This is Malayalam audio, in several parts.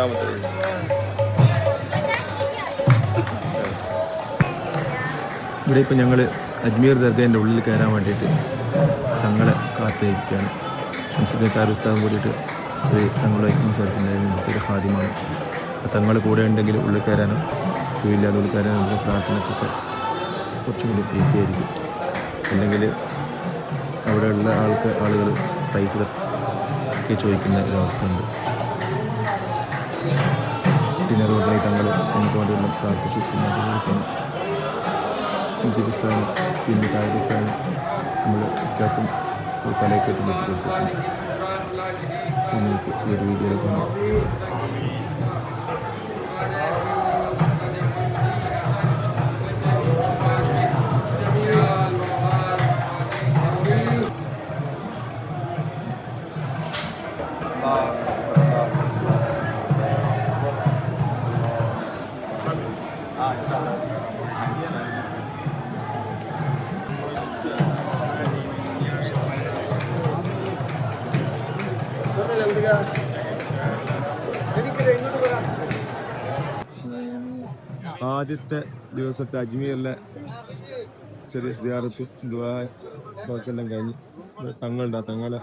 ഷരീഫ് with ദിവസം. ഇവിടെ ഇപ്പോൾ ഞങ്ങൾ അജ്മീർ ദർഗേന്റെ ഉള്ളിൽ കയറാൻ വേണ്ടിയിട്ട് തങ്ങളെ കാത്തിരിക്കുകയാണ്. ഷംസുഖ താരുസ്താവും കൂടിയിട്ട് ഒരു തങ്ങളുമായിട്ട് സംസാരിച്ചിട്ടുണ്ടായിരുന്നു. ഇവിടുത്തെ ഒരു ഹാദ്യമാണ് തങ്ങൾ കൂടെ ഉണ്ടെങ്കിൽ ഉള്ളിൽ കയറാനും ക്യൂ ഇല്ലാതെ ഉള്ളിൽ കയറാനും നമ്മുടെ പ്രാർത്ഥനക്കൊക്കെ കുറച്ചും കൂടി ഈസി ആയിരിക്കും. അല്ലെങ്കിൽ അവിടെയുള്ള ആൾക്ക് ആളുകൾ പൈസ ഒക്കെ ചോദിക്കുന്ന ഒരവസ്ഥ ഉണ്ട് പിന്നെ അതുപോലെ തങ്ങൾ നമുക്ക് വേണ്ടിയുള്ള പ്രാർത്ഥിച്ചു പിന്നെ അതുപോലെ തന്നെ സഞ്ചരിസ്ഥാനം പിന്നെ കായികസ്ഥാനം നമ്മൾ ഒക്കെയാക്കും തലയൊക്കെയായിട്ടും വെട്ടി കൊടുത്തിട്ടുണ്ട് നിങ്ങൾക്ക് ഈ ഒരു വീഡിയോയിൽ കാണാം ആദ്യത്തെ ദിവസത്തെ അജ്മീറിലെ ചെറിയ സിയാറത്ത് ദുആ എല്ലാം കഴിഞ്ഞ് തങ്ങളുണ്ട് ആ തങ്ങളെ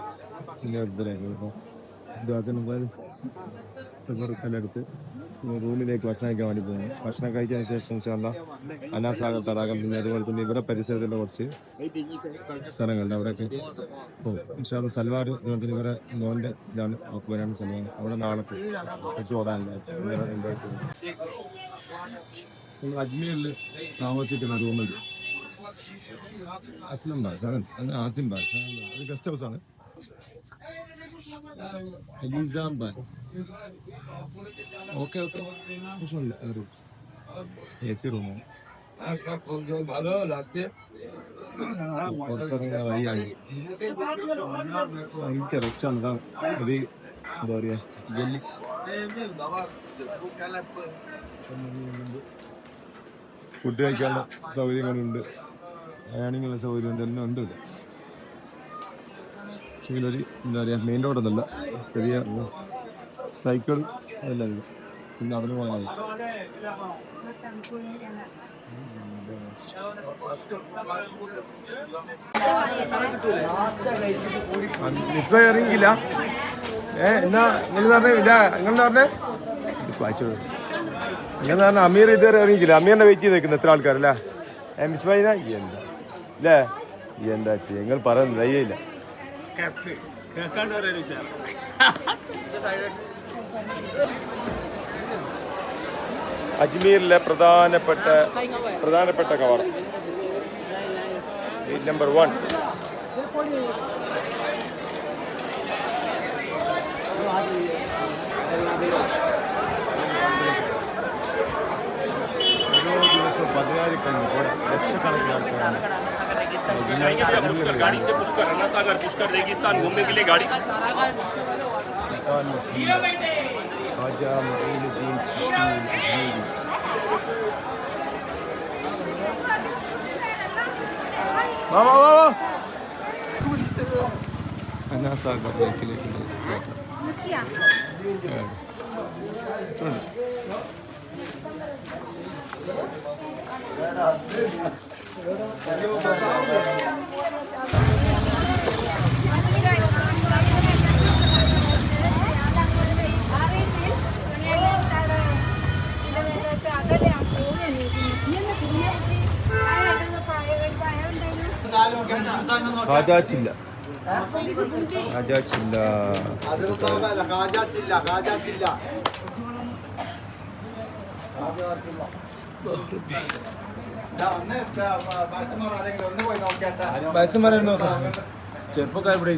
ടുത്ത് റൂമിലേക്ക് ഭക്ഷണം കഴിക്കാൻ വേണ്ടി പോകുന്നു ഭക്ഷണം കഴിച്ചതിന് ശേഷം ഇൻഷാല്ല അനാസാഗർ തടാകം പിന്നെ അതുപോലെ തന്നെ ഇവിടെ പരിസരത്തുള്ള കുറച്ച് സ്ഥലങ്ങളുണ്ട്. അവിടെയൊക്കെ പോകും. ഇൻഷാല്ല സൽവാർ തന്നെ ഇവരെ മോന്റെ ഇതാണ് അവർക്ക് വരാൻ സമയം. അവിടെ നാളെ നമ്മൾ അജ്മീറിൽ താമസിക്കുന്ന റൂമുണ്ട് അസ്ലം ബാസ് ആണ് അത് ആസിം ബാസ് അത് ഗസ്റ്റ് ഹൗസ് ആണ് അലീസാം ബാസ് ഓക്കെ ഓക്കെ പ്രശ്നമില്ല റൂം എ സി റൂമാണ് പുറത്തിറങ്ങിയ വഴിയാണ് ഭയങ്കര രക്ഷമാണ് ഇതാണ് ഇത് എന്താ പറയാ ജല്ലി ഫുഡ് കഴിക്കാനുള്ള സൗകര്യങ്ങളുണ്ട്. അയാണിങ്ങുള്ള സൗകര്യം എല്ലാം ഉണ്ട്. ഇത് ഇതിലൊരു എന്താ പറയുക മെയിൻ റോഡൊന്നല്ല ചെറിയ സൈക്കിൾ എല്ലാം ഉണ്ട്. പിന്നെ അവിടെ പോകാനായി. ഡിസ്പ്ലേ ഇറങ്ങിയില്ല. ഏ എന്നാ നിങ്ങൾ പറഞ്ഞേ ഇല്ല നിങ്ങൾ പറഞ്ഞേ? വായിച്ചു നിങ്ങൾ പറഞ്ഞ അമീർ ഇതുവരെ അറിയിക്കില്ല അമീറിനെ വെയിറ്റ് ചെയ്ത് നിൽക്കുന്ന എത്ര ആൾക്കാരല്ലേ മിസ് ബൈന എന്താ? അല്ലേ? എന്താ ചെയ്യുക നിങ്ങൾ പറയുന്നത് ധൈര്യമില്ല അജ്മീറിലെ പ്രധാനപ്പെട്ട പ്രധാനപ്പെട്ട കവർ നമ്പർ വൺ ഓരോ सौ पद्यार ಕೂಡ ಲಕ್ಷ कड़क गाड़ी से पुष्कर रना सागर पुष्कर रेगिस्तान घूमने के लिए गाड़ी खाजा मुईनुद्दीन बाबा बाबा अन्ना सागर देखने के लिए చూడండి ഏ. ഉണ്ട്. ഖാജ ചില്ല ഖാജ ചില്ല നോക്കാം ചെറുപ്പക്കാർ ഇവിടെ ഇരി-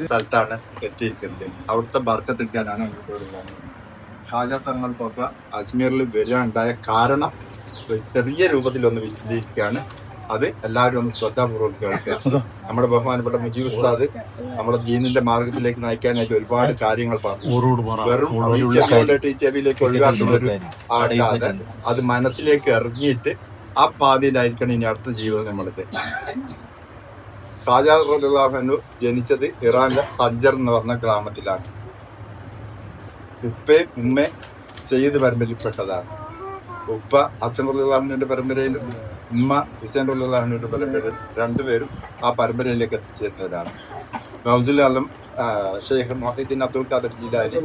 സ്ഥലത്താണ് എത്തിയിരിക്കുന്നത്. അവിടുത്തെ ബർക്ക തിരിക്കാനാണ് ഷാജ തങ്ങൾക്കൊക്കെ അജ്മീറിൽ വരാനുണ്ടായ കാരണം ചെറിയ രൂപത്തിൽ ഒന്ന് വിശദീകരിക്കുകയാണ്. അത് എല്ലാവരും ഒന്ന് ശ്രദ്ധാപൂർവം കേൾക്കുക. നമ്മുടെ ബഹുമാനപ്പെട്ട മുജീബ് ഉസ്താദ് നമ്മുടെ ദീനിന്റെ മാർഗത്തിലേക്ക് നയിക്കാനായിട്ട് ഒരുപാട് കാര്യങ്ങൾ പറഞ്ഞു. വെറും ഈ ഒഴിവാക്കുന്ന ഒരു ചെവിയിലേക്ക് ഒഴിവാക്കി വരും ആടാതെ അത് മനസ്സിലേക്ക് ഇറങ്ങിയിട്ട് ആ പാതിയിലായിരിക്കണം ഇനി അടുത്ത ജീവിതം നമ്മളുടെ ഷാജാ അൻഹു ജനിച്ചത് ഇറാനിലെ സജ്ജർ എന്ന് പറഞ്ഞ ഗ്രാമത്തിലാണ്. ഉപ്പേ ഉമ്മ സെയ്ദ് പരമ്പരയിൽപ്പെട്ടതാണ്. ഉപ്പ ഹസൻ റഹ്ലാമിന്റെ പരമ്പരയിലും ഉമ്മ ഹുസൈൻ റഹ്ലാമിന്റെ പരമ്പരയിൽ രണ്ടുപേരും ആ പരമ്പരയിലേക്ക് എത്തിച്ചേരുന്നവരാണ്. ആ, ഷെയ്ഖ് മൊഹീദ്ദീൻ അബ്ദുൽ ഖാദർ ജീലാനി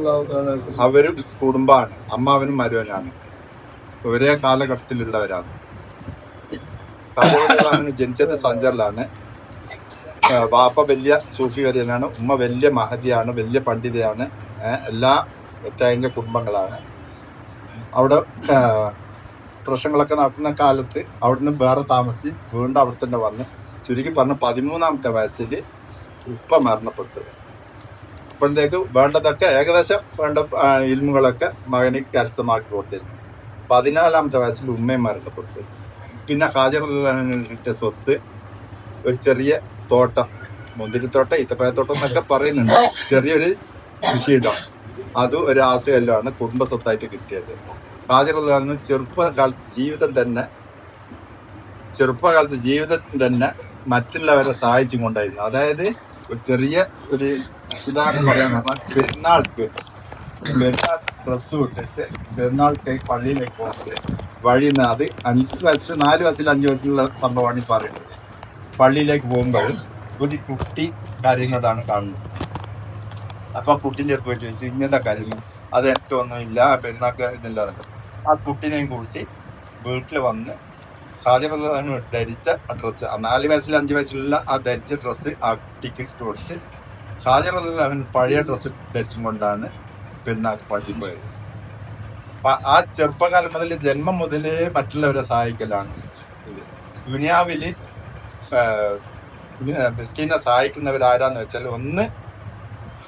അവരും കുടുംബമാണ് അമ്മാവനും മരുവനാണ് ഒരേ കാലഘട്ടത്തിലുള്ളവരാണ്. ഖാദർ ജനിച്ചത് സഞ്ചറിലാണ്. വാപ്പ വലിയ സൂഫി വര്യനാണ് ഉമ്മ വലിയ മഹതിയാണ് വലിയ പണ്ഡിതയാണ് എല്ലാ ഒറ്റയങ്ക കുടുംബങ്ങളാണ്. അവിടെ പ്രശ്നങ്ങളൊക്കെ നടക്കുന്ന കാലത്ത് അവിടുന്ന് വേറെ താമസിച്ച് വീണ്ടും അവിടെ തന്നെ വന്ന് ചുരുക്കി പറഞ്ഞ പതിമൂന്നാമത്തെ വയസ്സിൽ ഉപ്പ മരണപ്പെട്ടു. അപ്പോഴത്തേക്ക് വേണ്ടതൊക്കെ ഏകദേശം വേണ്ട ഇൽമുകളൊക്കെ മകന് കരസ്ഥമാക്കി കൊടുത്തിരുന്നു. പതിനാലാമത്തെ വയസ്സിൽ ഉമ്മയും മരണപ്പെട്ടു. പിന്നെ ഹാജർ ഹാജറിന്റെ സ്വത്ത് ഒരു ചെറിയ തോട്ടം മുന്തിരിത്തോട്ടം ഈത്തപ്പഴത്തോട്ടം എന്നൊക്കെ പറയുന്നുണ്ട്. ചെറിയൊരു കൃഷിയിടം. അതും ഒരു ആശയല്ലാണ് കുടുംബ സ്വത്തായിട്ട് കിട്ടിയത്. ഹാജറുള്ള ചെറുപ്പകാലത്ത് ജീവിതം തന്നെ ചെറുപ്പകാലത്ത് ജീവിതത്തിൽ തന്നെ മറ്റുള്ളവരെ സഹായിച്ചും കൊണ്ടായിരുന്നു. അതായത് ഒരു ചെറിയ ഒരു ഉദാഹരണം പറയാൻ പറഞ്ഞാൽ പെരുന്നാൾക്ക് പെരുന്നാൾ ഡ്രസ്സ് വിട്ടിട്ട് പെരുന്നാൾക്ക് പള്ളിയിലേക്ക് പോകുന്നത് വഴിയിൽ അത് അഞ്ച് വയസ്സിൽ നാല് വയസ്സിൽ അഞ്ച് വയസ്സിലുള്ള സംഭവമാണ് ഈ പറയുന്നത്. പള്ളിയിലേക്ക് പോകുമ്പോൾ ഒരു കുട്ടി കരയുന്നതാണ് കാണുന്നത്. അപ്പൊ ആ കുട്ടീന്റെ അടുത്ത് പോയിട്ട് ചോദിച്ചു ഇങ്ങനത്തെ കരയുന്നു അത് എനിക്കൊന്നും ഇല്ല പെരുന്നാക്ക ഇതില്ല ആ കുട്ടീനെയും കുറിച്ച് വീട്ടിൽ വന്ന് ഹാജറുള്ളതാണ് ധരിച്ച ഡ്രസ്സ് നാല് വയസ്സിൽ അഞ്ച് വയസ്സിലുള്ള ആ ധരിച്ച ഡ്രസ്സ് ആ ഇട്ട് കൊടുത്ത് അവൻ പഴയ ഡ്രസ്സ് ധരിച്ചും കൊണ്ടാണ് പെരുന്നാക്ക് പള്ളി പോയത്. അപ്പൊ ആ ചെറുപ്പകാലം മുതൽ ജന്മം മുതലേ മറ്റുള്ളവരെ സഹായിക്കലാണ് ഇത്. ദുനിയാവിൽ മിസ്കീനെ സഹായിക്കുന്നവരാരാന്ന് വെച്ചാൽ ഒന്ന്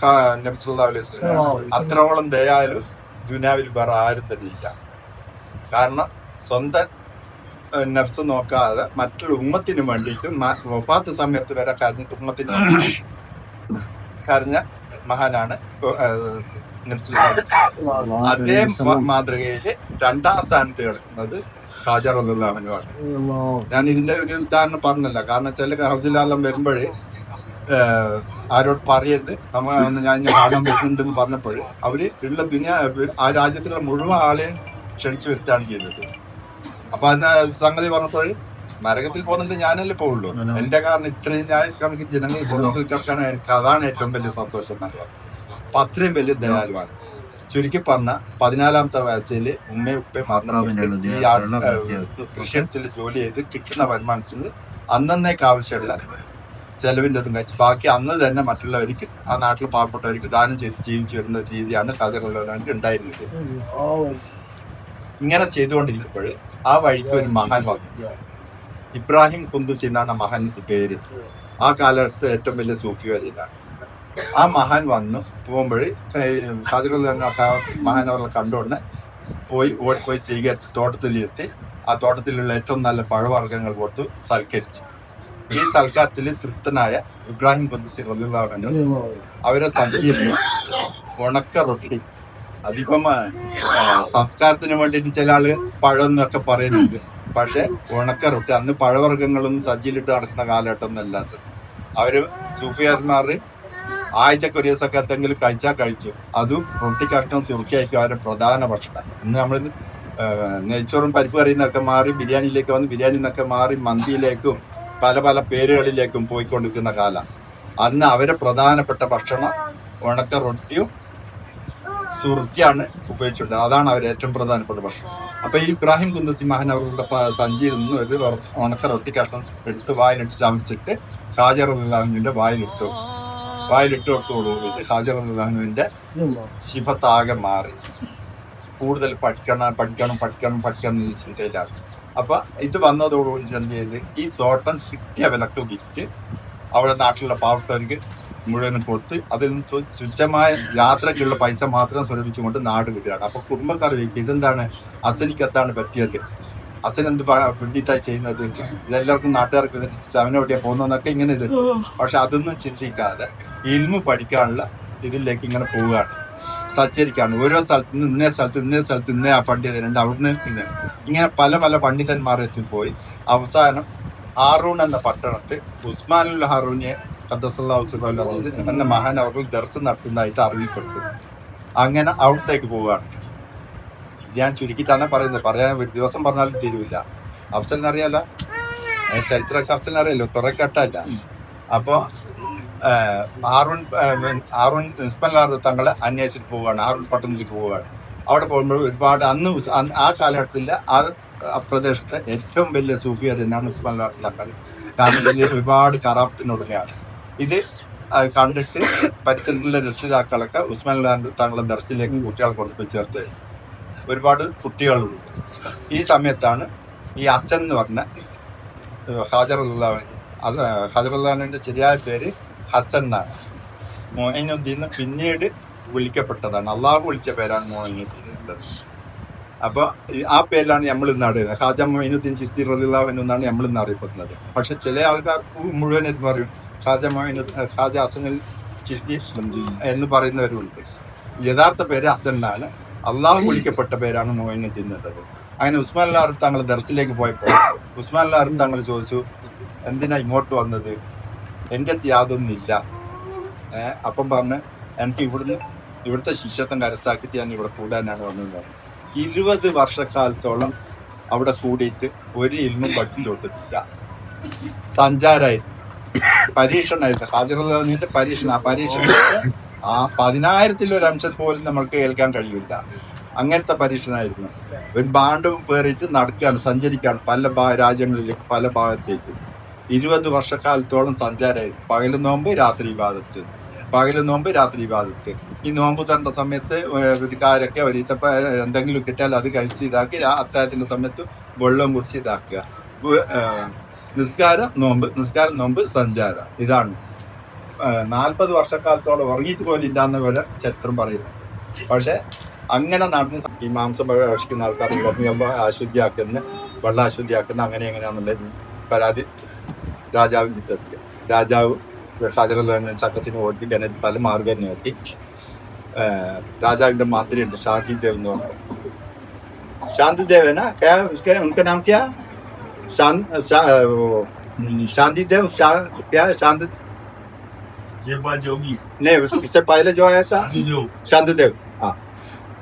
ഹാ, നബി സല്ലല്ലാഹു അലൈഹി വസല്ലം. അത്രോളം ദയാലും ദുനിയാവിൽ വേറെ ആരും തന്നെയില്ല കാരണം സ്വന്തം നബ്സ് നഫ്സ് നോക്കാതെ മറ്റൊരു ഉമ്മത്തിന് വേണ്ടിയിട്ട് ഒപ്പാത്ത വഫാത്ത് സമയത്ത് വരെ കരഞ്ഞിട്ട് ഉമ്മത്തിന് കരഞ്ഞ മഹാനാണ് വസല്ലം. അതേ മാതൃകയിൽ രണ്ടാം സ്ഥാനത്ത് കിടക്കുന്നത് ഹാജർ ഞാൻ ഇതിന്റെ ഒരു ഉദാഹരണം പറഞ്ഞല്ല. കാരണം ചില ഹൗസിലാലം വരുമ്പോഴേ ആരോട് പറയരുത്. നമ്മൾ ഞാൻ കാണാൻ വരുന്നുണ്ടെന്ന് പറഞ്ഞപ്പോൾ അവർ ഉള്ള ദുനിയ ആ രാജ്യത്തിലെ മുഴുവൻ ആളെയും ക്ഷണിച്ചു വരുത്താണ് ചെയ്തത്. അപ്പൊ അതിന് സംഗതി പറഞ്ഞപ്പോൾ നരകത്തിൽ പോകുന്നുണ്ട് ഞാനല്ലേ പോവുള്ളൂ. എന്റെ കാരണം ഇത്രയും ഞാൻ കണക്ക് ജനങ്ങൾ കിടക്കാൻ അതാണ് ഏറ്റവും വലിയ സന്തോഷം എന്നുള്ളത് അപ്പൊ അത്രയും വലിയ ദയാലുവാണ്. ചുരുക്കി പറഞ്ഞ പതിനാലാമത്തെ വയസ്സിൽ ഉമ്മയും ഉപ്പയും മരണപ്പെട്ടു ഈ കൃഷിയിടത്തിൽ ജോലി ചെയ്ത് കിട്ടുന്ന വരുമാനത്തിൽ അന്നേക്ക് ആവശ്യമുള്ള ചെലവിന്റെ ഒന്നും കഴിച്ച്. ബാക്കി അന്ന് തന്നെ മറ്റുള്ളവർക്ക് ആ നാട്ടിൽ പാവപ്പെട്ടവർക്ക് ദാനം ചെയ്ത് ജീവിച്ചു വരുന്ന രീതിയാണ് കഥകളുള്ളവർക്ക് ഉണ്ടായിരുന്നത്. ഇങ്ങനെ ചെയ്തുകൊണ്ടിരിക്കുമ്പോൾ ആ വഴിക്ക് ഒരു മഹാൻ വന്നു. ഇബ്രാഹിം കുന്തുസിന്നാണ് എന്നാണ് ആ പേര്. ആ കാലത്ത് ഏറ്റവും വലിയ സൂഫി വരിതാണ് ആ മഹാൻ വന്നു പോകുമ്പോഴേ പോകുമ്പോൾ തന്നെ മഹാൻ അവരെ കണ്ടുകൊണ്ട് പോയി പോയി സ്വീകരിച്ച് തോട്ടത്തിലെത്തി. ആ തോട്ടത്തിലുള്ള ഏറ്റവും നല്ല പഴവർഗങ്ങൾ കൊടുത്തു സൽക്കരിച്ചു. ഈ സൽക്കാരത്തിൽ തൃപ്തനായ ഇബ്രാഹിം കുന്ദുസി റലിള്ളവനും അവരെ സംഗീതം ഉണക്ക റൊട്ടി. ആ, സംസ്കാരത്തിന് വേണ്ടിയിട്ട് ചില ആൾ പഴം എന്നൊക്കെ പറയുന്നുണ്ട്. പക്ഷെ ഉണക്ക റൊട്ടി അന്ന് പഴവർഗങ്ങളൊന്നും സജ്ജിലിട്ട് നടക്കുന്ന കാലഘട്ടം എന്നല്ലാത്തത് അവർ സൂഫിയാർമാര് ആഴ്ചക്ക് ഒരു ദിവസമൊക്കെ എന്തെങ്കിലും കഴിച്ചാൽ കഴിച്ചു. അതും റൊട്ടി കഷ്ണം ചുരുക്കിയായിരിക്കും അവരുടെ പ്രധാന ഭക്ഷണം. ഇന്ന് നമ്മൾ നെയ്ച്ചോറും പരിപ്പ് കറിന്നൊക്കെ മാറി ബിരിയാണിയിലേക്ക് വന്ന് ബിരിയാണി നിന്നൊക്കെ മാറി മന്തിയിലേക്കും പല പല പേരുകളിലേക്കും പോയിക്കൊണ്ടിരിക്കുന്ന കാലം. അന്ന് അവരെ പ്രധാനപ്പെട്ട ഭക്ഷണം ഉണക്ക റൊട്ടിയും സുറുക്കിയാണ് ഉപയോഗിച്ചിട്ടുള്ളത്. അതാണ് അവർ ഏറ്റവും പ്രധാനപ്പെട്ട ഭക്ഷണം. അപ്പൊ ഈ ഇബ്രാഹിം കുന്നത്തി മഹൻ അവരുടെ സഞ്ചിയിൽ നിന്ന് ഒരു ഉണക്ക റൊട്ടി കഷ്ണം എടുത്ത് വായിലിട്ട് ചമച്ചിട്ട് ഹാജർ അള്ളാഹുവിന്റെ വായിലിട്ടു. വായിലിട്ട് കൊടുത്തോളൂ ഹാജർ റഹ്മാനുവിന്റെ ശിഫത്താകെ മാറി. കൂടുതൽ പഠിക്കണം പഠിക്കണം പഠിക്കണം പഠിക്കണം എന്ന് ചിന്തയിലാണ്. അപ്പൊ ഇത് വന്നതോടുകൂടി എന്ത് ചെയ്ത് ഈ തോട്ടം സിറ്റിയ വിലക്ക് വിറ്റ് അവിടെ നാട്ടിലുള്ള പാവപ്പെട്ടവർക്ക് മുഴുവനും കൊടുത്ത് അതിൽ നിന്ന് തുച്ഛമായ യാത്രയ്ക്കുള്ള പൈസ മാത്രം സ്വരൂപിച്ചുകൊണ്ട് നാട് വിടുകയാണ്. അപ്പൊ കുടുംബക്കാർ ചോദിക്കുക ഇതെന്താണ്? അസനിക്കത്താണ് പറ്റിയത്? അസൻ എന്ത് പിടിയിട്ടായി ചെയ്യുന്നത്. ഇതെല്ലാവർക്കും നാട്ടുകാർക്ക് വിതരിച്ചിട്ട് അവനെവിടെയാ പോകുന്നതെന്നൊക്കെ ഇങ്ങനെ ഇത്. പക്ഷെ അതൊന്നും ചിന്തിക്കാതെ ഇൽമു പഠിക്കാനുള്ള ഇതിലേക്ക് ഇങ്ങനെ പോവുകയാണ്. സച്ചരിക്കാണ് ഓരോ സ്ഥലത്ത് നിന്ന് ഇന്നേ സ്ഥലത്ത് ഇന്നേ സ്ഥലത്ത് ഇന്നേ ആ പണ്ഡിതരുണ്ട് അവിടുന്ന് ഇന്ന് ഇങ്ങനെ പല പല പണ്ഡിതന്മാർ എത്തിപ്പോയി. അവസാനം ഹാറൂൺ എന്ന പട്ടണത്തിൽ ഉസ്മാനുൽ ഹാറൂനെ വതആല എന്ന മഹാൻ അവർ ദർശനം നടത്തുന്നതായിട്ട് അറിയപ്പെട്ടു. അങ്ങനെ അവിടത്തേക്ക് പോവുകയാണ്. ഞാൻ ചുരുക്കിയിട്ടാണ് പറയുന്നത്. പറയാൻ ഒരു ദിവസം പറഞ്ഞാലും തീരുവില്ല. ഏ, ചരിത്രമൊക്കെ അഫ്സലിനറിയാലോ കുറെ കെട്ടല്ല അപ്പോ ഏഹ്, ആറുൺ ആറുൺ പ്രിൻസിപ്പൽ തങ്ങളെ അന്വേഷിച്ചിട്ട് പോവുകയാണ്. ആറുൺ പട്ടണത്തിലേക്ക് പോവുകയാണ്. അവിടെ പോകുമ്പോൾ ഒരുപാട് അന്ന് ആ കാലഘട്ടത്തിൽ ആ പ്രദേശത്തെ ഏറ്റവും വലിയ സൂഫിയർ തന്നെയാണ് ഉസ്മാൻ തങ്ങൾ. കാരണം വലിയ ഒരുപാട് കറാപ്റ്റിനൊടുങ്ങയാണ് ഇത് കണ്ടിട്ട് പരിസരത്തിലെ രക്ഷിതാക്കളൊക്കെ ഉസ്മാൻ തങ്ങളെ ദർശനത്തിലേക്ക് കുട്ടികളെ കൊണ്ടുപോയി ചേർത്ത്. ഒരുപാട് കുട്ടികളുണ്ട്. ഈ സമയത്താണ് ഈ അസൻ എന്ന് പറഞ്ഞ ഹാജർ ഉള്ളവൻ അത് ഹാജർ ഉള്ളവന്റെ ശരിയായ പേര് ഹസൻ എന്നാണ്. മോഹിനുദ്ദീൻ പിന്നീട് വിളിക്കപ്പെട്ടതാണ്. അള്ളാഹു വിളിച്ച പേരാണ് മോഹിനുദ്ദീൻ ഉള്ളത് അപ്പൊ ഈ- ആ പേരിലാണ് നമ്മൾ ഇന്ന് അറിയുന്നത്. ഹാജ മൊയിനുദ്ദീൻ ചിസ്തി റലിള്ളാഹു എന്നാണ് നമ്മൾ ഇന്ന് അറിയപ്പെടുന്നത്. പക്ഷെ ചില ആൾക്കാർ മുഴുവൻ എന്ന് പറയും? ഹാജ മൊയിനു ഹാജ അസനിൽ ചിസ്തി എന്ന് പറയുന്നവരുണ്ട്. യഥാർത്ഥ പേര് ഹസൻ അള്ളാഹു വിളിക്കപ്പെട്ട പേരാണ് മൊയിനുദ്ദീൻ എന്നുള്ളത് അങ്ങനെ ഉസ്മാൻ അല്ലാർ തങ്ങൾ ദർസിലേക്ക് പോയപ്പോൾ ഉസ്മാൻ അല്ലാർ തങ്ങൾ ചോദിച്ചു എന്തിനാ ഇങ്ങോട്ട് വന്നത്? എന്റെ യാതൊന്നും ഇല്ല. ഏഹ് അപ്പം പറഞ്ഞ് എനിക്ക് ഇവിടുന്ന് ഇവിടുത്തെ ശിഷ്യത്വം കരസ്ഥാക്കിയിട്ട് ഞാൻ ഇവിടെ കൂടാനാണ് വന്നത്. ഇരുപത് വർഷക്കാലത്തോളം അവിടെ കൂടിയിട്ട് ഒരു ഇൽമും പഠിച്ചു കൊടുത്തിട്ടില്ല. സഞ്ചാരായി. പരീക്ഷണമായിരുന്നു ഹാജർ പരീക്ഷണം ആ പരീക്ഷണം ആ പതിനായിരത്തിൽ ഒരു അംശം പോലും നമ്മൾക്ക് കേൾക്കാൻ കഴിയില്ല. അങ്ങനത്തെ പരീക്ഷണമായിരുന്നു ഒരു ബാണ്ട് കയറിയിട്ട് നടക്കുകയാണ് സഞ്ചരിക്കുകയാണ് പല രാജ്യങ്ങളിലേക്ക് പല ഭാഗത്തേക്ക്. ഇരുപത് വർഷക്കാലത്തോളം സഞ്ചാരമായി പകൽ നോമ്പ് രാത്രി വിവാദത്ത്. പകൽ നോമ്പ് രാത്രി വിവാദത്ത്. ഈ നോമ്പ് തരേണ്ട സമയത്ത് വീട്ടുകാരൊക്കെ ഒരീത്തപ്പ എന്തെങ്കിലും കിട്ടിയാൽ അത് കഴിച്ച് ഇതാക്കി അത്താഴത്തിന്റെ സമയത്ത് വെള്ളം കുടിച്ച് ഇതാക്കുക. നിസ്കാരം നോമ്പ് നിസ്കാരം നോമ്പ് സഞ്ചാരം. ഇതാണ്. നാൽപ്പത് വർഷക്കാലത്തോളം ഉറങ്ങിയിട്ട് പോലും ഇല്ലാന്ന് വരെ ചരിത്രം പറയുന്നത് പക്ഷെ അങ്ങനെ നടന്ന് ഈ മാംസം ഭക്ഷിക്കുന്ന ആൾക്കാർ ഉറങ്ങിയപ്പോൾ അശുദ്ധിയാക്കുന്ന വെള്ളം അശുദ്ധിയാക്കുന്ന അങ്ങനെ എങ്ങനെയാണെന്നുള്ള പരാതി രാജാവിൻ്റെ എത്തിയ രാജാവ് ഹാജറുദ്ദീൻ സംഘത്തിന് ഓട്ടി ജനത്തിൽ പല മാർഗം നോക്കി ഏഹ് രാജാവിന്റെ മന്ത്രിയുണ്ട് ശാന്തി ദേവ് എന്ന് പറഞ്ഞു ശാന്തി ദേവന क्या उसका उनका नाम क्या शांत शा, वो, शांति देव शा, क्या शांत जोगी नहीं उस- इससे पहले जो आया था जो ശാന്തി ദേവ് ആ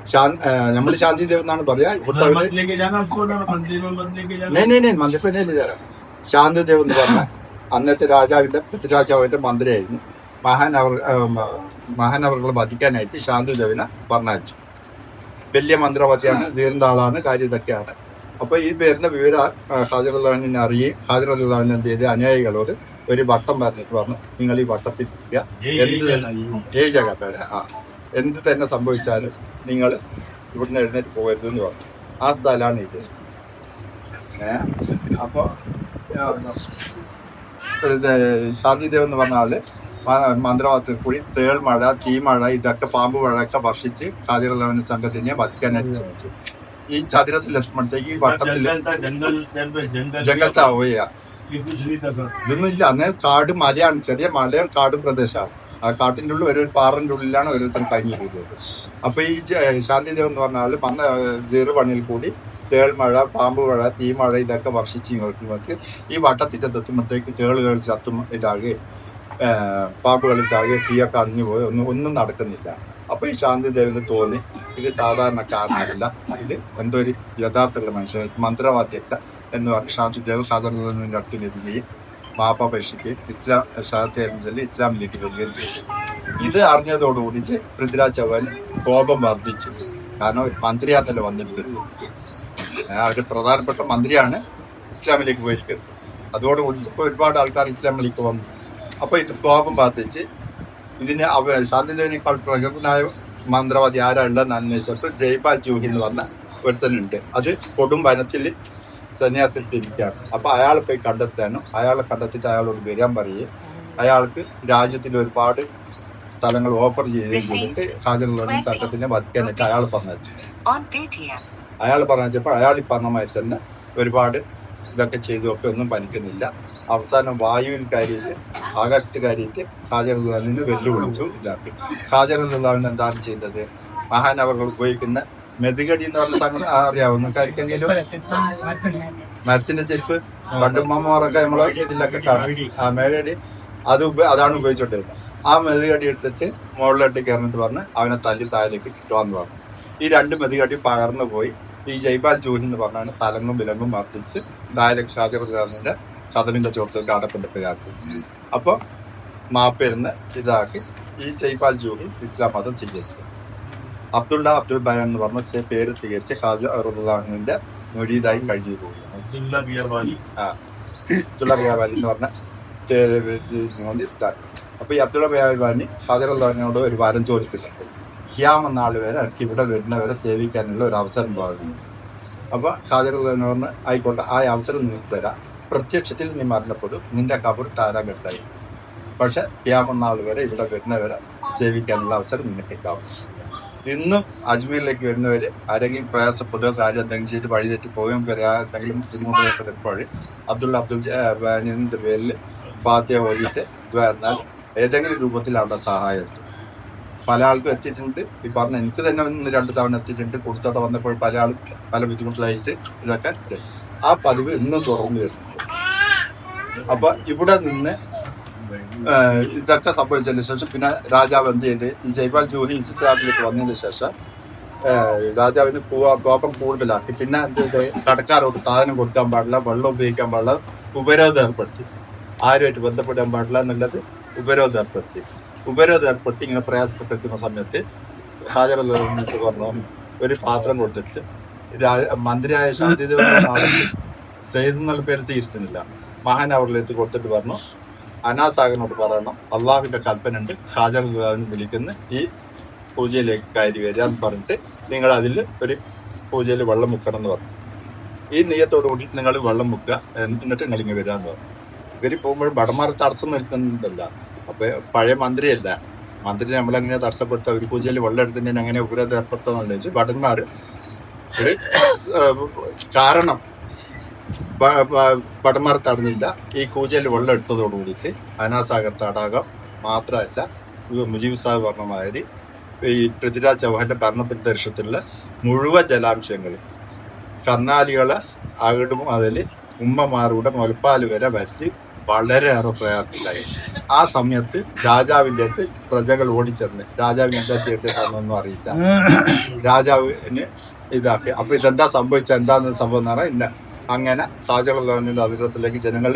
ശാന്ത് നമ്മൾ ശാന്തി ദേവ് എന്നാണ് പറയാ ഇവിടുത്തെ उधर അവര് मत लेके जाना उसको ना मंदिर में मत लेके जाना നെയ് നെയ് നെയ് മന്ത്രിപ്പനല്ലേ ശാന്തി ദേവ് എന്ന് പറഞ്ഞ അന്നത്തെ രാജാവിന്റെ പൃഥ്വിരാജാവിന്റെ മന്ത്രിയായിരുന്നു മഹാനവർ മഹാനവറുകളെ വധിക്കാനായിട്ട് ശാന്തി ദേവിനെ പറഞ്ഞയച്ചു വലിയ മന്ത്രവാദിയാണ് സീറിന്റെ ആളാണ് കാര്യം ഇതൊക്കെയാണ് അപ്പൊ ഈ വരുന്ന വിവര ഹാജറുദ്ദാനിനെ അറിയുകയും ഹാജറുദ്ദാൻ എന്ത് ചെയ്ത് അനുയായികളോട് ഒരു വട്ടം പറഞ്ഞിട്ട് പറഞ്ഞു നിങ്ങൾ ഈ വട്ടത്തിൽ എന്ത് തന്നെ ഏ ജഗത്തര ആ എന്ത് തന്നെ സംഭവിച്ചാലും നിങ്ങൾ ഇവിടുന്ന് എഴുന്നേറ്റ് പോകരുത് എന്ന് പറഞ്ഞു. ആ സ്ഥലമാണ് ഇത്. ഏഹ് അപ്പോൾ ശാന്തിദേവ് എന്ന് പറഞ്ഞാൽ മന്ത്രവാദത്തിൽ കൂടി തേൾ മഴ തീമഴ ഇതൊക്കെ പാമ്പ് മഴയൊക്കെ വർഷിച്ച് കാതിരലവന സംഘത്തിനെ വധിക്കാനായിട്ട് ശ്രമിച്ചു. ഈ ചതുരത്തിൽ എത്തുമ്പോഴത്തേക്ക് ഈ വട്ടത്തിൽ ജംഗത്താവുകയാണ് ഇതൊന്നുമില്ല. അന്നേരം കാട് മലയാണ്. ചെറിയ മലയാണ് കാട് പ്രദേശമാണ്. ആ കാട്ടിന്റെ ഉള്ളിൽ ഒരു പാറിന്റെ ഉള്ളിലാണ് ഓരോരുത്തർ കഴിഞ്ഞു കൂടിയത് അപ്പോൾ ഈ ശാന്തിദേവ് എന്ന് പറഞ്ഞാൽ വന്ന ജീറു പണിയിൽ കൂടി തേൾമഴ പാമ്പ് മഴ തീ മഴ ഇതൊക്കെ വർഷിച്ച് ഇങ്ങോട്ട് ഈ വട്ടത്തിന്റെ തെത്തുമ്പോഴത്തേക്ക് തേളുകൾ ചത്തും ഇതാകുകയും പാമ്പ് ചാകുകയും തീയൊക്കെ അണിഞ്ഞു പോയി. ഒന്നും ഒന്നും നടക്കുന്നില്ല. അപ്പോൾ ഈ ശാന്തിദേവിന് തോന്നി ഇത് സാധാരണക്കാരനല്ല. ഇത് എന്തോ ഒരു യഥാർത്ഥമുള്ള മനുഷ്യൻ മന്ത്രവാദ്യത്തെ എന്ന് പറഞ്ഞ് ശാന്തിദേവ് ഖാദറിന്റെ എത്തുകയും മാപ്പ പരീക്ഷിക്കുകയും ഇസ്ലാം ഷാത്തേറിൽ ഇസ്ലാമിലേക്ക് വരികയും ചെയ്തു. ഇത് അറിഞ്ഞതോടുകൂടി പൃഥ്വിരാജ് ചൗഹാൻ കോപം വർദ്ധിച്ചു. കാരണം ഒരു മന്ത്രിയാന്നല്ലോ വന്നിരിക്കുന്നത് ആ, പ്രധാനപ്പെട്ട മന്ത്രിയാണ് ഇസ്ലാമിലേക്ക് പോയിരിക്കുന്നത് അതോടുകൂടി ഇപ്പോൾ ഒരുപാട് ആൾക്കാർ ഇസ്ലാമിലേക്ക് വന്നു. അപ്പോൾ ഇത് കോപം ബാധിച്ച് ഇതിന് അവ ശാന്തിദേവിനേക്കാൾ പ്രകൃതനായ മന്ത്രവാദി ആരാ ഉള്ളതെന്ന് അന്വേഷിച്ചപ്പോൾ ജയ്പാൽ ജൂഹി എന്ന് പറഞ്ഞ ഒരുത്തനുണ്ട്. അത് കൊടും വനത്തിൽ സന്യാസത്തിരിക്കുകയാണ് അപ്പൊ അയാൾ പോയി കണ്ടെത്താനും അയാളെ കണ്ടെത്തിയിട്ട് അയാളോട് വരാൻ പറയുകയും അയാൾക്ക് രാജ്യത്തിൽ ഒരുപാട് സ്ഥലങ്ങൾ ഓഫർ ചെയ്യുകയും ചെയ്തിട്ട് ഹാജറുള്ള സംഘത്തിനെ വധിക്കാനായിട്ട് അയാൾ പറഞ്ഞു അയാൾ പറഞ്ഞപ്പോൾ അയാൾ ഈ പറഞ്ഞമായി തന്നെ ഒരുപാട് ഇതൊക്കെ ചെയ്തു ഒക്കെ ഒന്നും പനിക്കുന്നില്ല. അവസാനം വായുവിൽ കാര്യത്തിൽ ആകാശത്ത് കയറിയിട്ട് ഹാജറുദ്ദാലിനെ വെല്ലുവിളിച്ചു ഇതാക്കി. ഹാജറുദ്ദാലിൻ എന്താണ് ചെയ്തത്? മഹാനവറുകൾ ഉപയോഗിക്കുന്ന മെതുകടി എന്ന് പറഞ്ഞ സംഗതി അറിയാവുന്ന കാര്യക്കെങ്കിലും മരത്തിന്റെ ചെരുപ്പ് പണ്ട് ഉമ്മമാരൊക്കെ നമ്മളെ ഇതിലൊക്കെ ആ മേലടി. അത് അതാണ് ഉപയോഗിച്ചോണ്ടിരുന്നത് ആ മെതികടി എടുത്തിട്ട് മുകളിലോട്ട് കയറിട്ട് പറഞ്ഞ് അവനെ തല്ലി താഴേക്ക് കിട്ടുവാന്ന് പറഞ്ഞു. ഈ രണ്ട് മെതികടി പകർന്നു പോയി. ഈ ജയ്പാൽ ജൂഹി എന്ന് പറഞ്ഞാണ് തലങ്ങും വിലങ്ങും മർദ്ദിച്ച് താഴെ ഷാജറിന്റെ കഥവിന്റെ ചോട്ടത്തേക്ക് അടക്കൊണ്ടിട്ട് ആക്കി. അപ്പൊ മാപ്പിരുന്ന് ഇതാക്കി ഈ ജയ്പാൽ ജൂഹി ഇസ്ലാം മതം സ്വീകരിച്ചു അബ്ദുള്ള അബ്ദുൾ ബയാൻ എന്ന് പറഞ്ഞ പേര് സ്വീകരിച്ച് ഹാജി അറുദാഹിന്റെ മൊഴിയതായി കഴിഞ്ഞു പോകുന്നു ആ അബ്ദുള്ള ബിയർവാലി എന്ന് അപ്പൊ ഈ അബ്ദുള്ള ബിയാബാനി ഹാജർ അള്ളാഹിനോട് ഒരു വാരം ചോദിച്ചിട്ടുണ്ട് എന്ന ആൾ വരെ എനിക്ക് ഇവിടെ വരുന്നവരെ സേവിക്കാനുള്ള ഒരു അവസരം പറഞ്ഞു അപ്പൊ ഹാജർ അള്ളാഹിനെ ആയിക്കോട്ടെ ആ അവസരം നിങ്ങൾക്ക് തരാം. പ്രത്യക്ഷത്തിൽ നീ മരണപ്പെടും. നിന്റെ കബർ താരാഗർത്തായി പക്ഷെ ഖിയാമെന്ന ആൾ വരെ ഇവിടെ വരുന്നവരെ സേവിക്കാനുള്ള അവസരം നിനക്ക് ഉണ്ടാവും ഇന്നും അജ്മീറിലേക്ക് വരുന്നവര് ആരെങ്കിലും പ്രയാസപ്പെടുകയോ കാര്യം എന്തെങ്കിലും ചെയ്ത് വഴി തെറ്റി പോവുകയും എന്തെങ്കിലും ബുദ്ധിമുട്ടുകളൊക്കെ എപ്പോഴും അബ്ദുള്ള അബ്ദുൾ ബാനിന്റെ പേരിൽ ഫാത്തിയ ഓടിയിട്ട് എന്നാൽ ഏതെങ്കിലും രൂപത്തിൽ അവിടെ സഹായം എത്തും പല ആൾക്കും എത്തിയിട്ടുണ്ട്. ഈ പറഞ്ഞ എനിക്ക് തന്നെ ഒന്ന് രണ്ട് തവണ എത്തിയിട്ടുണ്ട്. കൊടുത്തോടെ വന്നപ്പോൾ പല ആളും പല ബുദ്ധിമുട്ടിലായിട്ട് ഇതൊക്കെ ആ പതിവ് ഇന്നും തുറന്നു വരുന്നുണ്ട്. അപ്പൊ ഇവിടെ നിന്ന് ഇതൊക്കെ സംഭവിച്ചതിന് ശേഷം പിന്നെ രാജാവ് എന്ത് ചെയ്ത്? ഈ ജയ്പാൽ ജൂഹി ഇസ്ലാമിലേക്ക് വന്നതിന് ശേഷം രാജാവിന് കോപം കൂടുതലാക്കി. പിന്നെ എന്ത് ചെയ്ത്? കടക്കാരോട് സാധനം കൊടുക്കാൻ പാടില്ല വെള്ളം ഉപയോഗിക്കാൻ പാടില്ല ഉപരോധം ഏർപ്പെടുത്തി. ആരുമായിട്ട് ബന്ധപ്പെടാൻ പാടില്ല എന്നുള്ളത് ഉപരോധം ഏർപ്പെടുത്തി. ഉപരോധം ഏർപ്പെടുത്തി ഇങ്ങനെ പ്രയാസപ്പെട്ടിരിക്കുന്ന സമയത്ത് ഹാജർ പറഞ്ഞു ഒരു പാത്രം കൊടുത്തിട്ട് മന്ത്രിയായ ശാന്തി സെയ്ദ് എന്നുള്ള പേര് സ്വീകരിച്ചിരുന്നില്ല മഹാൻ അവരിലേക്ക് കൊടുത്തിട്ട് പറഞ്ഞു അനാസാഗറിനോട് പറയണം. അള്ളാഹുവിന്റെ കൽപ്പന ഉണ്ട് ഹാജർ വിളിക്കുന്ന. ഈ പൂജയിലേക്ക് കയറി എന്ന് പറഞ്ഞിട്ട് നിങ്ങൾ അതിൽ ഒരു പൂജയിൽ വെള്ളം മുക്കണം എന്ന് പറഞ്ഞു. ഈ നെയ്യത്തോടു കൂടി നിങ്ങൾ വെള്ളം മുക്കുക. എന്നിട്ട് നിങ്ങൾ ഇങ്ങനെ വരാന്ന് പറഞ്ഞു. ഇവർ പോകുമ്പോൾ ഭടന്മാർ തടസ്സം നിർത്തുന്നുണ്ടല്ല അപ്പൊ പഴയ മന്ത്രിയല്ല. മന്ത്രി നമ്മളെങ്ങനെ തടസ്സപ്പെടുത്തുക? ഒരു പൂജയിൽ വെള്ളം എടുക്കുന്നതിന് അങ്ങനെ ഉപരോധം ഏർപ്പെടുത്തുന്നുണ്ടെങ്കിൽ ഭടന്മാർ കാരണം ഭ- തടഞ്ഞില്ല. ഈ കൂജയിൽ വെള്ളം എടുത്തതോട് അനാസാഗർ തടാകം മാത്രമല്ല മുജീബ് സാഹിബ് പറഞ്ഞ മാതിരി ഈ പൃഥ്വിരാജ് ചൗഹാന്റെ ഭരണപ്രദേശത്തുള്ള മുഴുവൻ ജലാംശങ്ങളും കന്നാലികളെ അകിടും അതിൽ ഉമ്മമാരുടെ മുലപ്പാൽ വരെ വറ്റി വളരെയേറെ പ്രയാസത്തിലായി. ആ സമയത്ത് രാജാവിന്റെ അടുത്ത് പ്രജകൾ ഓടിച്ചെന്ന്. രാജാവിന് എന്താ ചെയ്തിട്ടാണെന്നൊന്നും അറിയില്ല. രാജാവിന് ഇതാക്കി. അപ്പൊ ഇതെന്താ സംഭവിച്ച എന്താന്ന് സംഭവം എന്ന് പറഞ്ഞാൽ ഇന്ന അങ്ങനെ ഷാജഹാന്റെ അധികൃതത്തിലേക്ക് ജനങ്ങൾ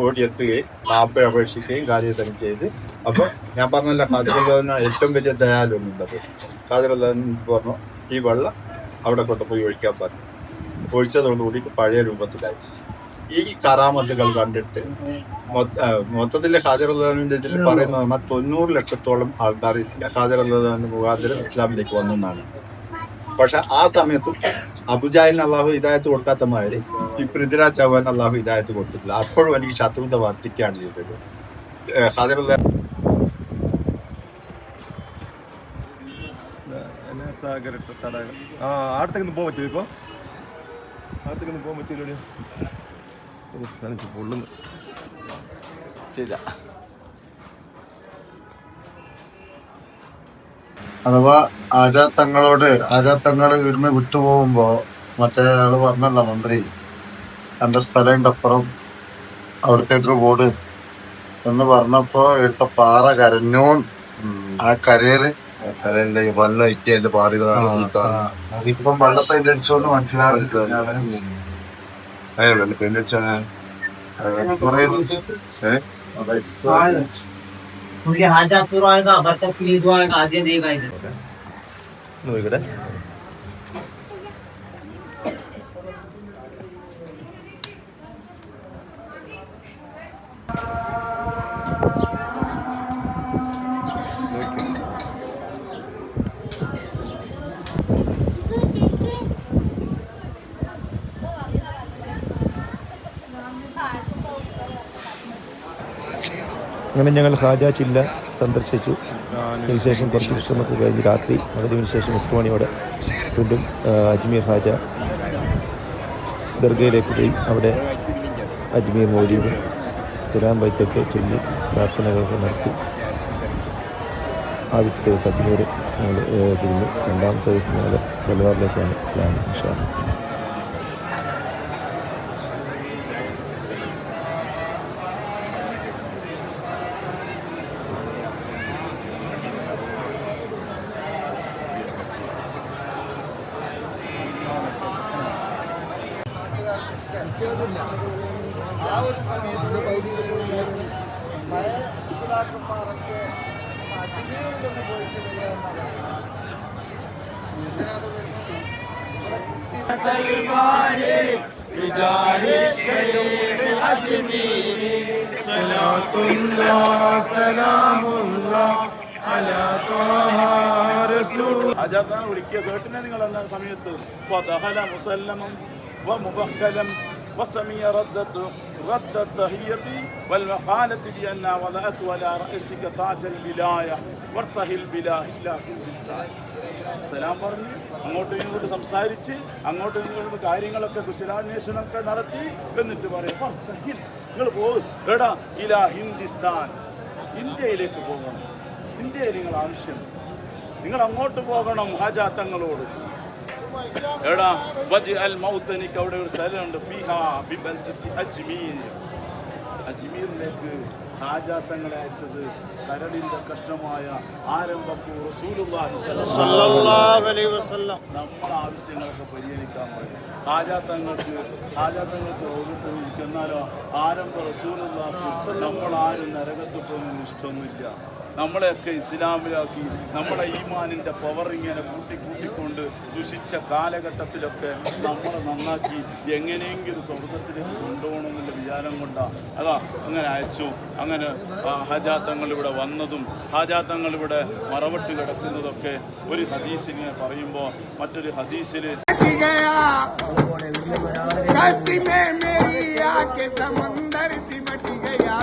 ഓടിയെത്തുകയും മാപ്പ അപേക്ഷിക്കുകയും കാര്യം ചെയ്ത്. അപ്പൊ ഞാൻ പറഞ്ഞല്ലോ ഷാജഹാന് ഏറ്റവും വലിയ ദയാലുണ്ടത് ഷാജഹാൻ പറഞ്ഞു ഈ വെള്ളം അവിടെ കൊണ്ടുപോയി ഒഴിക്കാൻ പറഞ്ഞു ഒഴിച്ചതോടുകൂടി പഴയ രൂപത്തിലായി. ഈ കറാമത്തുകൾ കണ്ടിട്ട് മൊത്തത്തിലെ ഹാജറുദ്ദാനിന്റെ ഇതിൽ പറയുന്നത് തൊണ്ണൂറ് ലക്ഷത്തോളം ആൾക്കാർ ഹാജറുദ്ദാൻ മുഖാന്തരം ഇസ്ലാമിലേക്ക് വന്നെന്നാണ് പക്ഷെ ആ സമയത്തും അബുജാലിന് അള്ളാഹു ഹിദായത്ത് കൊടുക്കാത്ത മാതിരി ഈ പൃഥ്വിരാജ് ചൗഹാൻ അള്ളാഹു ഹിദായത്ത് കൊടുത്തിട്ടില്ല. അപ്പോഴും എനിക്ക് ശത്രുത വർദ്ധിക്കുകയാണ് ചെയ്തത്. തടാകം ആ അടുത്തേക്കൊന്നും പോകാൻ പറ്റുമോ ഇപ്പൊ? അടുത്തേക്കൊന്നും പോകാൻ പറ്റൂല്ലോ പൊള്ളുന്നു. ശരി അഥവാ ആജാ തങ്ങളോട് ആജാ തങ്ങൾ ഇരുന്ന് വിട്ടുപോകുമ്പോൾ മറ്റേ ആൾ പറഞ്ഞല്ല മന്ത്രി എന്റെ സ്ഥലമുണ്ട് അപ്പുറം അവിടത്തേക്ക് പോട് എന്ന് പറഞ്ഞപ്പോൾ ഇവിടുത്തെ പാറ കരഞ്ഞോൺ. ആ കരയറ് മനസ്സിലാവില്ല तुले हा जास्त आएगा बता प्लीज आएगा आजे देगा इधर नो इकडे അങ്ങനെ ഞങ്ങൾ ഹാജ ചില്ല സന്ദർശിച്ചു. അതിനുശേഷം കുറച്ച് വിശ്രമൊക്കെ കഴിഞ്ഞ് രാത്രി മകരവിന് ശേഷം എട്ട് മണിയോടെ വീണ്ടും അജ്മീർ ഹാജ ദർഗയിലേക്ക് പോയി. അവിടെ അജ്മീർ മൗര്യയുടെ സലാം വൈദ്യൊക്കെ ചൊല്ലി പ്രാർത്ഥനകളൊക്കെ നടത്തി. ആദ്യത്തെ ദിവസം അജ്മീർ ഞങ്ങൾ പിരിഞ്ഞു. രണ്ടാമത്തെ ദിവസം ഞങ്ങൾ സൽവാറിലേക്കാണ് പ്ലാൻ ഇൻഷാല്ല ആ ഒരു സമയത്ത് വൈദികരൊക്കെ പഴയ വിശിലാക്കന്മാരൊക്കെ അജ്മീറിലൊന്ന് പോയിട്ട് വരിക എന്നതാണ് അങ്ങനെ അത് വരുന്നത് ഇവിടെ കുത്തി അജാത്താണ് വിളിക്കുക കേട്ടിനെ നിങ്ങൾ എന്ന സമയത്ത് ഫദഖല മുസല്ലമം വമുബഖലം وسمي ردت رد التحية والمقالة بأن وضعت على رأسك تاج الولاية وارتهل بلا إلا كردستان സലാം പറഞ്ഞ് അങ്ങോട്ടും ഇങ്ങോട്ടും സംസാരിച്ച് അങ്ങോട്ടും ഇങ്ങോട്ടും കാര്യങ്ങളൊക്കെ കുശലാന്വേഷണമൊക്കെ നടത്തി എന്നിട്ട് പറയും നിങ്ങൾ പോകും ഇല ഹിന്ദിസ്ഥാൻ. ഇന്ത്യയിലേക്ക് പോകണം. ഇന്ത്യയിൽ നിങ്ങൾ ആവശ്യം. നിങ്ങൾ അങ്ങോട്ട് പോകണം ഹാജാത്തങ്ങളോട് എടാ വജ് അൽ മൗത്തനിക്ക് അവിടെ ഒരു സ്ഥലമുണ്ട്. ഫിഹ അജ്മീർ അജ്മീറിലേക്ക് ഹാജാത്തങ്ങളെ അയച്ചത് കരടിന്റെ കഷ്ണമായ ആരംഭപ്പൂ റസൂലുള്ളാഹി സ്വല്ലല്ലാഹു അലൈഹി വസല്ലം. നമ്മുടെ ആവശ്യങ്ങളൊക്കെ പരിഹരിക്കാൻ വേണ്ടി ഹാജാത്തങ്ങൾക്ക് ഹാജാത്തങ്ങൾക്ക് രോഗത്ത് ഇരിക്കുന്നാലോ ആരംഭ റസൂലുള്ളാഹി നമ്മൾ ആരും നരകത്ത് പോകുന്ന ഇഷ്ടമൊന്നുമില്ല. നമ്മളെയൊക്കെ ഇസ്ലാമിലാക്കി നമ്മളെ ഈമാനിന്റെ പവർ ഇങ്ങനെ കൂട്ടി കൂട്ടിക്കൊണ്ട് ദുഷിച്ച കാലഘട്ടത്തിലൊക്കെ നമ്മളെ നന്നാക്കി എങ്ങനെയെങ്കിലും സ്വർഗത്തിലേക്ക് കൊണ്ടുപോകണമെന്നുള്ള കാലം കൊണ്ട് അതാ അങ്ങനെ അയച്ചു. അങ്ങനെ ഹജാത്തങ്ങൾ ഇവിടെ വന്നതും ഹജാത്തങ്ങൾ ഇവിടെ മറവട്ട് കിടക്കുന്നതൊക്കെ ഒരു ഹദീസിനെ പറയുമ്പോൾ മറ്റൊരു ഹദീസിൽ സമന്ദർ തിമട്ടി ഗയാ